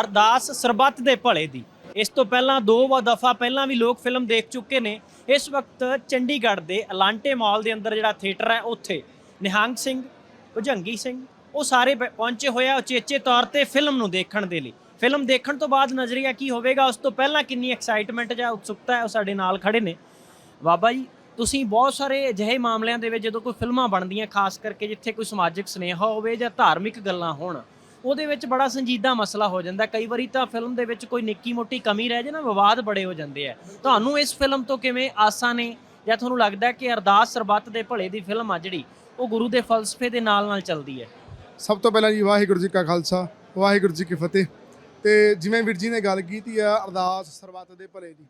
ਅਰਦਾਸ ਸਰਬੱਤ ਦੇ ਭਲੇ ਦੀ। ਇਸ ਤੋਂ ਪਹਿਲਾਂ ਦੋ ਵਾ ਦਫਾ ਪਹਿਲਾਂ ਵੀ ਲੋਕ ਫਿਲਮ ਦੇਖ ਚੁੱਕੇ ਨੇ। ਇਸ ਵਕਤ ਚੰਡੀਗੜ੍ਹ ਦੇ ਅਲਾਂਟੇ ਮਾਲ ਦੇ ਅੰਦਰ ਜਿਹੜਾ ਥੀਏਟਰ ਹੈ, ਉੱਥੇ ਨਿਹੰਗ ਸਿੰਘ, ਭੁਜੰਗੀ ਸਿੰਘ, ਉਹ ਸਾਰੇ ਪ- ਪਹੁੰਚੇ ਹੋਏ ਆ ਉਚੇਚੇ ਤੌਰ ਤੇ ਫਿਲਮ ਨੂੰ ਦੇਖਣ ਦੇ ਲਈ। ਫਿਲਮ ਦੇਖਣ ਤੋਂ ਬਾਅਦ ਨਜ਼ਰੀਆ ਕੀ ਹੋਵੇਗਾ, ਉਸ ਤੋਂ ਪਹਿਲਾਂ ਕਿੰਨੀ ਐਕਸਾਈਟਮੈਂਟ ਜਾਂ ਉਤਸੁਕਤਾ ਹੈ, ਉਹ ਸਾਡੇ ਨਾਲ ਖੜੇ ਨੇ। ਬਾਬਾ ਜੀ, ਤੁਸੀਂ ਬਹੁਤ ਸਾਰੇ ਅਜਿਹੇ ਮਾਮਲਿਆਂ ਦੇ ਵਿੱਚ ਜਦੋਂ ਕੋਈ ਫਿਲਮਾਂ ਬਣਦੀਆਂ, ਖਾਸ ਕਰਕੇ ਜਿੱਥੇ ਕੋਈ ਸਮਾਜਿਕ ਸੁਨੇਹਾ ਹੋਵੇ ਜਾਂ ਧਾਰਮਿਕ ਗੱਲਾਂ ਹੋਣ ਉਹਦੇ ਵਿੱਚ ਬੜਾ ਸੰਜੀਦਾ ਮਸਲਾ ਹੋ ਜਾਂਦਾ ਕਈ ਵਾਰੀ ਤਾਂ ਫਿਲਮ ਦੇ ਵਿੱਚ ਕੋਈ ਨਿੱਕੀ ਮੋਟੀ ਕਮੀ ਰਹਿ ਜੇ ਨਾ, ਵਿਵਾਦ ਬੜੇ ਹੋ ਜਾਂਦੇ ਆ। ਤੁਹਾਨੂੰ ਇਸ ਫਿਲਮ ਤੋਂ ਕਿਵੇਂ ਆਸਾਂ ਨੇ? ਜਾਂ ਤੁਹਾਨੂੰ ਲੱਗਦਾ ਕਿ ਅਰਦਾਸ ਸਰਬੱਤ ਦੇ ਭਲੇ ਦੀ ਫਿਲਮ ਆ ਜਿਹੜੀ, ਉਹ ਗੁਰੂ ਦੇ ਫਲਸਫੇ ਦੇ ਨਾਲ ਨਾਲ ਚੱਲਦੀ ਹੈ? ਸਭ ਤੋਂ ਪਹਿਲਾਂ ਜੀ ਵਾਹਿਗੁਰੂ ਜੀ ਕਾ ਖਾਲਸਾ, ਵਾਹਿਗੁਰੂ ਜੀ ਕੀ ਫਤਿਹ। ਤੇ ਜਿਵੇਂ ਵੀਰ ਜੀ ਨੇ ਗੱਲ ਕੀਤੀ ਆ ਅਰਦਾਸ ਸਰਬੱਤ ਦੇ ਭਲੇ ਦੀ,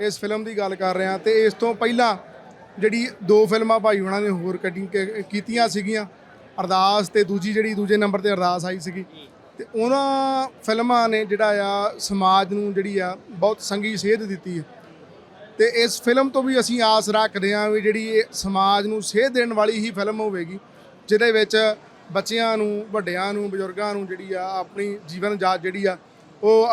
ਇਸ ਫਿਲਮ ਦੀ ਗੱਲ ਕਰ ਰਹੇ ਹਾਂ ਤੇ ਇਸ ਤੋਂ ਪਹਿਲਾਂ ਜਿਹੜੀ ਦੋ ਫਿਲਮਾਂ ਭਾਈ ਉਹਨਾਂ ਨੇ ਹੋਰ ਕਟਿੰਗ ਕੀਤੀਆਂ ਸੀਗੀਆਂ ਅਰਦਾਸ ਤੇ ਦੂਜੀ ਜਿਹੜੀ ਦੂਜੇ ਨੰਬਰ ਤੇ ਅਰਦਾਸ ਆਈ ਸੀਗੀ। ਤੇ ਉਹਨਾਂ ਫਿਲਮਾਂ ਨੇ ਜਿਹੜਾ ਆ ਸਮਾਜ ਨੂੰ ਜਿਹੜੀ ਆ ਬਹੁਤ ਸੰਗੀ ਸੇਧ ਦਿੱਤੀ ਹੈ। ਤੇ ਇਸ ਫਿਲਮ ਤੋਂ ਵੀ ਅਸੀਂ ਆਸ ਰੱਖਦੇ ਹਾਂ ਵੀ ਜਿਹੜੀ ਇਹ ਸਮਾਜ ਨੂੰ ਸੇਧ ਦੇਣ ਵਾਲੀ ਹੀ ਫਿਲਮ ਹੋਵੇਗੀ, ਜਿਹਦੇ ਵਿੱਚ ਬੱਚਿਆਂ ਨੂੰ, ਵੱਡਿਆਂ ਨੂੰ, ਬਜ਼ੁਰਗਾਂ ਨੂੰ ਜਿਹੜੀ ਆ ਆਪਣੀ ਜੀਵਨ ਜਾਚ ਜਿਹੜੀ ਆ ਉਹ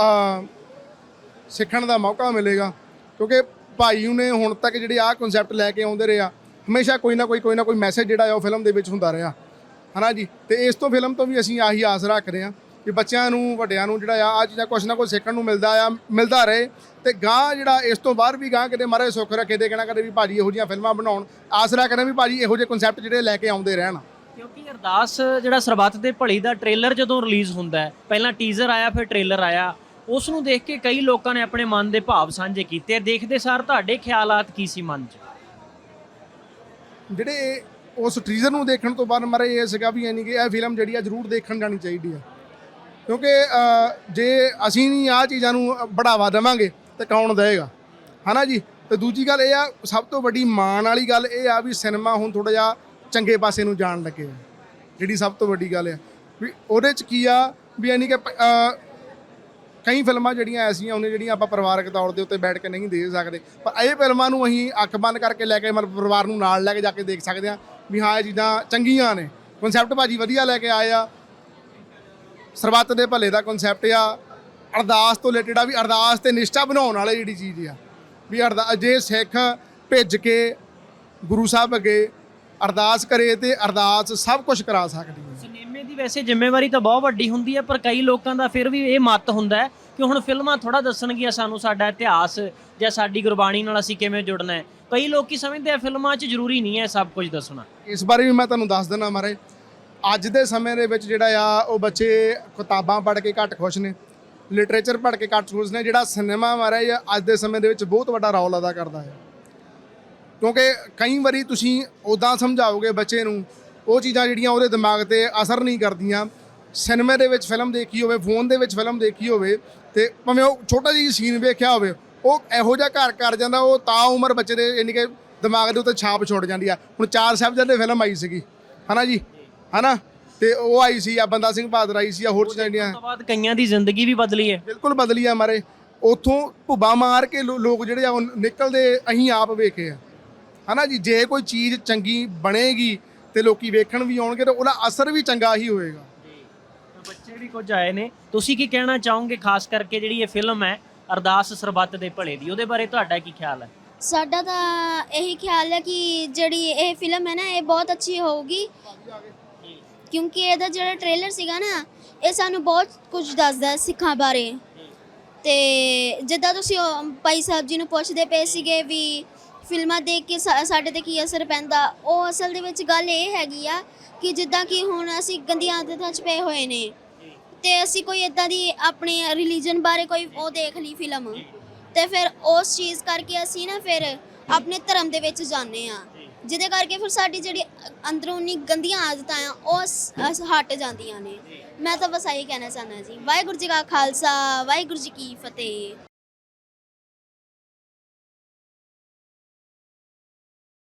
ਸਿੱਖਣ ਦਾ ਮੌਕਾ ਮਿਲੇਗਾ। ਕਿਉਂਕਿ ਭਾਈ ਨੇ ਹੁਣ ਤੱਕ ਜਿਹੜੇ ਆ ਕਨਸੈਪਟ ਲੈ ਕੇ ਆਉਂਦੇ ਰਹੇ ਆ, ਹਮੇਸ਼ਾ ਕੋਈ ਨਾ ਕੋਈ ਕੋਈ ਨਾ ਕੋਈ ਮੈਸੇਜ ਜਿਹੜਾ ਆ ਉਹ ਫਿਲਮ ਦੇ ਵਿੱਚ ਹੁੰਦਾ ਰਿਹਾ। ਹਨਾ ਜੀ? ਤੇ ਇਸ ਤੋਂ ਫਿਲਮ ਤੋਂ ਵੀ ਅਸੀਂ ਆਹੀ ਆਸ ਰੱਖਦੇ ਹਾਂ ਕਿ ਬੱਚਿਆਂ ਨੂੰ ਵੱਡਿਆਂ ਨੂੰ ਜਿਹੜਾ ਆ ਆ ਚੀਜ਼ਾਂ ਕੁਛ ਨਾ ਕੁਛ ਸਿੱਖਣ ਨੂੰ ਮਿਲਦਾ ਆ ਮਿਲਦਾ ਰਹੇ। ਤੇ ਗਾਂ ਜਿਹੜਾ ਇਸ ਤੋਂ ਬਾਅਦ ਵੀ ਗਾਂ ਕਿਤੇ ਮਹਾਰਾਜ ਸੁੱਖ ਰੱਖੇ ਦੇ ਕਹਿਣਾ ਕਦੇ ਵੀ ਭਾਜੀ ਇਹੋ ਜਿਹੀਆਂ ਫਿਲਮਾਂ ਬਣਾਉਣ ਆਸ ਰੱਖਦੇ ਵੀ ਭਾਜੀ ਇਹੋ ਜਿਹੇ ਕਨਸੈਪਟ ਜਿਹੜੇ ਲੈ ਕੇ ਆਉਂਦੇ ਰਹਿਣ। ਕਿਉਂਕਿ ਅਰਦਾਸ ਜਿਹੜਾ ਸਰਬੱਤ ਦੇ ਭਲੀ ਦਾ ਟ੍ਰੇਲਰ ਜਦੋਂ ਰਿਲੀਜ਼ ਹੁੰਦਾ ਹੈ ਪਹਿਲਾਂ ਟੀਜ਼ਰ ਆਇਆ ਫਿਰ ਟ੍ਰੇਲਰ ਆਇਆ ਉਸ ਨੂੰ ਦੇਖ ਕੇ ਕਈ ਲੋਕਾਂ ਨੇ ਆਪਣੇ ਮਨ ਦੇ ਭਾਵ ਸਾਂਝੇ ਕੀਤੇ। ਦੇਖਦੇ ਸਾਰ ਤੁਹਾਡੇ ਖਿਆਲਾਤ ਕੀ ਸੀ ਮਨ 'ਚ? ਜਿਹੜੇ ਉਸ ਟੀਜ਼ਰ ਨੂੰ ਦੇਖਣ ਤੋਂ ਬਾਅਦ ਮਰੇ ਇਹ ਸੀਗਾ ਵੀ ਯਾਨੀ ਕਿ ਇਹ ਫਿਲਮ ਜਿਹੜੀ ਆ ਜ਼ਰੂਰ ਦੇਖਣ ਜਾਣੀ ਚਾਹੀਦੀ ਆ। ਕਿਉਂਕਿ ਜੇ ਅਸੀਂ ਨਹੀਂ ਆ ਚੀਜ਼ਾਂ ਨੂੰ ਬੜਾਵਾ ਦੇਵਾਂਗੇ ਤੇ ਕੌਣ ਦੇਵੇਗਾ? ਹਨਾ ਜੀ? ਤੇ ਦੂਜੀ ਗੱਲ ਇਹ ਆ, ਸਭ ਤੋਂ ਵੱਡੀ ਮਾਣ ਵਾਲੀ ਗੱਲ ਇਹ ਆ ਵੀ ਸਿਨੇਮਾ ਹੁਣ ਥੋੜਾ ਜਿਹਾ ਚੰਗੇ ਪਾਸੇ ਨੂੰ ਜਾਣ ਲੱਗੇ ਜਿਹੜੀ ਸਭ ਤੋਂ ਵੱਡੀ ਗੱਲ ਆ। ਵੀ ਉਹਦੇ ਚ ਕੀ ਆ, ਵੀ ਯਾਨੀ ਕਿ ਕਈ ਫਿਲਮਾਂ ਜਿਹੜੀਆਂ ਐਸੀਆਂ ਉਹਨੇ ਜਿਹੜੀਆਂ ਆਪਾਂ ਪਰਿਵਾਰਕ ਤੌਰ ਦੇ ਉੱਤੇ ਬੈਠ ਕੇ ਨਹੀਂ ਦੇਖ ਸਕਦੇ। ਪਰ ਇਹ ਫਿਲਮਾਂ ਨੂੰ ਅਸੀਂ ਅੱਖ ਬੰਦ ਕਰਕੇ ਲੈ ਕੇ ਮਤਲਬ ਪਰਿਵਾਰ ਨੂੰ ਨਾਲ ਲੈ ਕੇ ਜਾ ਕੇ ਦੇਖ ਸਕਦੇ ਹਾਂ ਵੀ ਹਾਂ, ਇਹ ਚੀਜ਼ਾਂ ਚੰਗੀਆਂ ਨੇ। ਕਨਸੈਪਟ ਭਾਜੀ ਵਧੀਆ ਲੈ ਕੇ ਆਏ ਆ। ਸਰਬੱਤ ਦੇ ਭਲੇ ਦਾ ਕਨਸੈਪਟ ਆ। ਅਰਦਾਸ ਤੋਂ ਰਿਲੇਟਡ ਆ ਵੀ ਅਰਦਾਸ ਤੇ ਨਿਸ਼ਠਾ ਬਣਾਉਣ ਵਾਲੇ ਜਿਹੜੀ ਚੀਜ਼ ਆ। ਵੀ ਅਰਦਾਸ ਜੇ ਸਿੱਖ ਭਿੱਜ ਕੇ ਗੁਰੂ ਸਾਹਿਬ ਅੱਗੇ ਅਰਦਾਸ ਕਰੇ ਤੇ ਅਰਦਾਸ ਸਭ ਕੁਝ ਕਰਾ ਸਕਦੀ ਹੈ ਦੀ ਵੈਸੇ ਜ਼ਿੰਮੇਵਾਰੀ ਤਾਂ ਬਹੁਤ ਵੱਡੀ ਹੁੰਦੀ ਹੈ, ਪਰ ਕਈ ਲੋਕਾਂ ਦਾ ਫਿਰ ਵੀ ਇਹ ਮਤ ਹੁੰਦਾ ਹੈ ਕਿ ਹੁਣ ਫਿਲਮਾਂ ਥੋੜਾ ਦੱਸਣਗੀਆਂ ਸਾਨੂੰ ਸਾਡਾ ਇਤਿਹਾਸ ਜਾਂ ਸਾਡੀ ਗੁਰਬਾਣੀ ਨਾਲ ਅਸੀਂ ਕਿਵੇਂ ਜੁੜਨਾ ਹੈ। ਕਈ ਲੋਕੀ ਸਮਝਦੇ ਆ ਫਿਲਮਾਂ 'ਚ ਜ਼ਰੂਰੀ ਨਹੀਂ ਹੈ ਸਭ ਕੁਝ ਦੱਸਣਾ। ਇਸ ਬਾਰੇ ਵੀ ਮੈਂ ਤੁਹਾਨੂੰ ਦੱਸ ਦਿੰਦਾ ਮਾਰੇ ਅੱਜ ਦੇ ਸਮੇਂ ਦੇ ਵਿੱਚ ਜਿਹੜਾ ਆ, ਉਹ ਬੱਚੇ ਕਿਤਾਬਾਂ ਪੜ੍ਹ ਕੇ ਘੱਟ ਖੁਸ਼ ਨੇ, ਲਿਟਰੇਚਰ ਪੜ੍ਹ ਕੇ ਘੱਟ ਖੁਸ਼ ਨੇ, ਜਿਹੜਾ ਸਿਨੇਮਾ ਮਾਰਾ ਅੱਜ ਦੇ ਸਮੇਂ ਦੇ ਵਿੱਚ ਬਹੁਤ ਵੱਡਾ ਰੋਲ ਅਦਾ ਕਰਦਾ ਹੈ। ਕਿਉਂਕਿ ਕਈ ਵਾਰੀ ਤੁਸੀਂ ਉਦਾਂ ਸਮਝਾਓਗੇ ਬੱਚੇ ਨੂੰ ਉਹ ਚੀਜ਼ਾਂ ਜਿਹੜੀਆਂ ਉਹਦੇ ਦਿਮਾਗ ਤੇ ਅਸਰ ਨਹੀਂ ਕਰਦੀਆਂ। ਸਿਨੇਮੇ ਦੇ ਵਿੱਚ ਫਿਲਮ ਦੇਖੀ ਹੋਵੇ ਫੋਨ ਦੇ ਵਿੱਚ ਫਿਲਮ ਦੇਖੀ ਹੋਵੇ ਤੇ ਭਾਵੇਂ ਉਹ ਛੋਟਾ ਜਿਹੀ ਸੀਨ ਵੇਖਿਆ ਹੋਵੇ ਉਹ ਇਹੋ ਜਿਹਾ ਘਰ ਕਰ ਜਾਂਦਾ ਉਹ ਤਾਂ ਉਮਰ ਬੱਚੇ ਦੇ ਯਾਨੀ ਕਿ ਦਿਮਾਗ ਦੇ ਉੱਤੇ ਛਾਪ ਛੋੜ ਜਾਂਦੀ ਆ। ਹੁਣ ਚਾਰ ਸਾਹਿਬਜ਼ਾਦੇ ਫਿਲਮ ਆਈ ਸੀਗੀ ਹਨਾ ਜੀ? ਹਨਾ? ਤੇ ਉਹ ਆਈ ਸੀ ਆ ਬੰਦਾ ਸਿੰਘ ਬਹਾਦਰ ਆਈ ਸੀ ਆ ਹੋਰ ਚੀਜ਼ਾਂ ਜਿਹੜੀਆਂ। ਉਸ ਤੋਂ ਬਾਅਦ ਕਈਆਂ ਦੀ ਜ਼ਿੰਦਗੀ ਵੀ ਬਦਲੀ ਹੈ। ਬਿਲਕੁਲ ਬਦਲੀ ਆ ਮਾਰੇ। ਉਥੋਂ ਭੁੱਬਾ ਮਾਰ ਕੇ ਲੋਕ ਜਿਹੜੇ ਆ ਉਹ ਨਿਕਲਦੇ ਅਸੀਂ ਆਪ ਵੇਖੇ ਆ। ਹਨਾ ਜੀ? ਜੇ ਕੋਈ ਚੀਜ਼ ਚੰਗੀ ਬਣੇਗੀ ਤੇ ਲੋਕੀ ਵੇਖਣ ਵੀ ਆਉਣਗੇ ਤਾਂ ਉਹਦਾ ਅਸਰ ਵੀ ਚੰਗਾ ਹੀ ਹੋਏਗਾ। ਬੱਚੇ ਵੀ ਕੁਝ ਆਏ ਨੇ। ਤੁਸੀਂ ਕੀ ਕਹਿਣਾ ਚਾਹੋਗੇ ਖਾਸ ਕਰਕੇ ਜਿਹੜੀ ਇਹ ਫਿਲਮ ਹੈ ਅਰਦਾਸ ਸਰਬੱਤ ਦੇ ਭਲੇ ਦੀ? ਉਹਦੇ ਬਾਰੇ ਤੁਹਾਡਾ ਕੀ ਖਿਆਲ ਹੈ? ਸਾਡਾ ਤਾਂ ਇਹੀ ਖਿਆਲ ਹੈ ਕਿ ਜਿਹੜੀ ਇਹ ਫਿਲਮ ਹੈ ਨਾ ਇਹ ਬਹੁਤ ਅੱਛੀ ਹੋਊਗੀ। ਕਿਉਂਕਿ ਇਹਦਾ ਜਿਹੜਾ ਟ੍ਰੇਲਰ ਸੀਗਾ ਨਾ ਇਹ ਸਾਨੂੰ ਬਹੁਤ ਕੁਝ ਦੱਸਦਾ ਹੈ ਸਿੱਖਾਂ ਬਾਰੇ। ਤੇ ਜਿੱਦਾਂ ਤੁਸੀਂ ਉਹ ਭਾਈ ਸਾਹਿਬ ਜੀ ਨੂੰ ਪੁੱਛਦੇ ਪਏ ਸੀਗੇ ਵੀ ਫਿਲਮਾਂ ਦੇਖ ਕੇ ਸਾ- ਸਾਡੇ ਤੇ ਕੀ ਅਸਰ ਪੈਂਦਾ? ਉਹ ਅਸਲ ਦੇ ਵਿੱਚ ਗੱਲ ਇਹ ਹੈਗੀ ਆ ਕਿ ਜਿੱਦਾਂ ਕਿ ਹੁਣ ਅਸੀਂ ਗੰਦੀਆਂ ਆਦਤਾਂ 'ਚ ਪਏ ਹੋਏ ਨੇ ਤੇ ਅਸੀਂ ਕੋਈ ਇਦਾਂ ਦੀ ਆਪਣੇ ਰਿਲੀਜਨ ਬਾਰੇ ਕੋਈ ਉਹ ਦੇਖ ਲਈ ਫਿਲਮ ਤੇ ਫਿਰ ਉਸ ਚੀਜ਼ ਕਰਕੇ ਅਸੀਂ ਨਾ ਫਿਰ ਆਪਣੇ ਧਰਮ ਦੇ ਵਿੱਚ ਜਾਂਦੇ ਆ ਜਿਹਦੇ ਕਰਕੇ ਫਿਰ ਸਾਡੀ ਜਿਹੜੀ ਅੰਦਰੂਨੀ ਗੰਦੀਆਂ ਆਦਤਾਂ ਆ, ਉਹ ਸ- ਅਸ- ਹਟ ਜਾਂਦੀਆਂ ਨੇ। ਮੈਂ ਤਾਂ ਬਸ ਇਹੀ ਕਹਿਣਾ ਚਾਹੁੰਦਾ ਜੀ। ਵਾਹਿਗੁਰੂ ਜੀ ਕਾ ਖਾਲਸਾ, ਵਾਹਿਗੁਰੂ ਜੀ ਕੀ ਫਤਿਹ।